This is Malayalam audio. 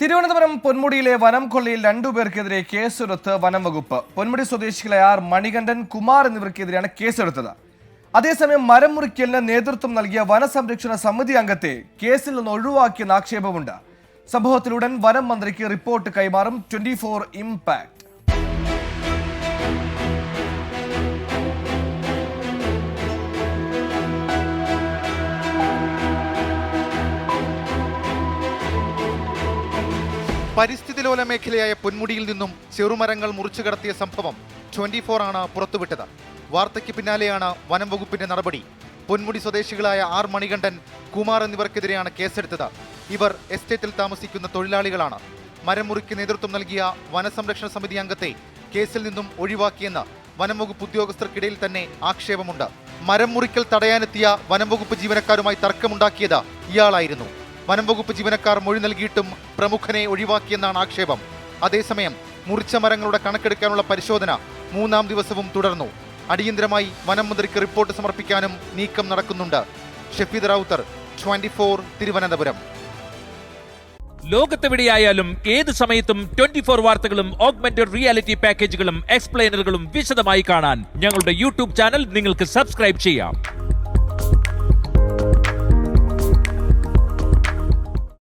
തിരുവനന്തപുരം പൊന്മുടിയിലെ വനം കൊള്ളയിൽ രണ്ടുപേർക്കെതിരെ കേസെടുത്ത് വനം വകുപ്പ് പൊന്മുടി സ്വദേശികളെ ആർ മണികണ്ഠൻ കുമാർ എന്നിവർക്കെതിരെയാണ് കേസെടുത്തത്. അതേസമയം മരം മുറിക്കലിന് നേതൃത്വം നൽകിയ വനസംരക്ഷണ സമിതി അംഗത്തെ കേസിൽ നിന്ന് ഒഴിവാക്കിയെന്ന് ആക്ഷേപമുണ്ട്. സംഭവത്തിലുടൻ വനം മന്ത്രിക്ക് റിപ്പോർട്ട് കൈമാറും ട്വന്റി ഫോർ ഇംപാക്ട്. പരിസ്ഥിതിലോല മേഖലയായ പൊന്മുടിയിൽ നിന്നും ചെറുമരങ്ങൾ മുറിച്ചു കടത്തിയ സംഭവം ട്വന്റി ഫോർ ആണ് പുറത്തുവിട്ടത്. വാർത്തയ്ക്ക് പിന്നാലെയാണ് വനം വകുപ്പിന്റെ നടപടി. പൊന്മുടി സ്വദേശികളായ ആർ മണികണ്ഠൻ കുമാർ എന്നിവർക്കെതിരെയാണ് കേസെടുത്തത്. ഇവർ എസ്റ്റേറ്റിൽ താമസിക്കുന്ന തൊഴിലാളികളാണ്. മരം മുറിക്ക് നേതൃത്വം നൽകിയ വനസംരക്ഷണ സമിതി അംഗത്തെ കേസിൽ നിന്നും ഒഴിവാക്കിയെന്ന് വനം വകുപ്പ് ഉദ്യോഗസ്ഥർക്കിടയിൽ തന്നെ ആക്ഷേപമുണ്ട്. മരം മുറിക്കൽ തടയാനെത്തിയ വനം വകുപ്പ് ജീവനക്കാരുമായി തർക്കമുണ്ടാക്കിയത് ഇയാളായിരുന്നു. വനം വകുപ്പ് ജീവനക്കാർ മൊഴി നൽകിയിട്ടും പ്രമുഖനെ ഒഴിവാക്കിയെന്നാണ് ആക്ഷേപം. അതേസമയം മുറിച്ച മരങ്ങളുടെ കണക്കെടുക്കാനുള്ള പരിശോധന മൂന്നാം ദിവസവും തുടർന്നു. അടിയന്തരമായി വനം മന്ത്രിക്ക് റിപ്പോർട്ട് സമർപ്പിക്കാനും നീക്കം നടക്കുന്നുണ്ട്. Shafeed Rowther twenty four Thiruvananthapuram. ലോകത്തെവിടെയായാലും ഏത് സമയത്തും ട്വന്റി ഫോർ വാർത്തകളും ഓഗ്മെന്റഡ് റിയാലിറ്റി പാക്കേജുകളും എക്സ്പ്ലെയിനറുകളും വിശദമായി കാണാൻ ഞങ്ങളുടെ യൂട്യൂബ് ചാനൽ നിങ്ങൾക്ക് സബ്സ്ക്രൈബ് ചെയ്യാം.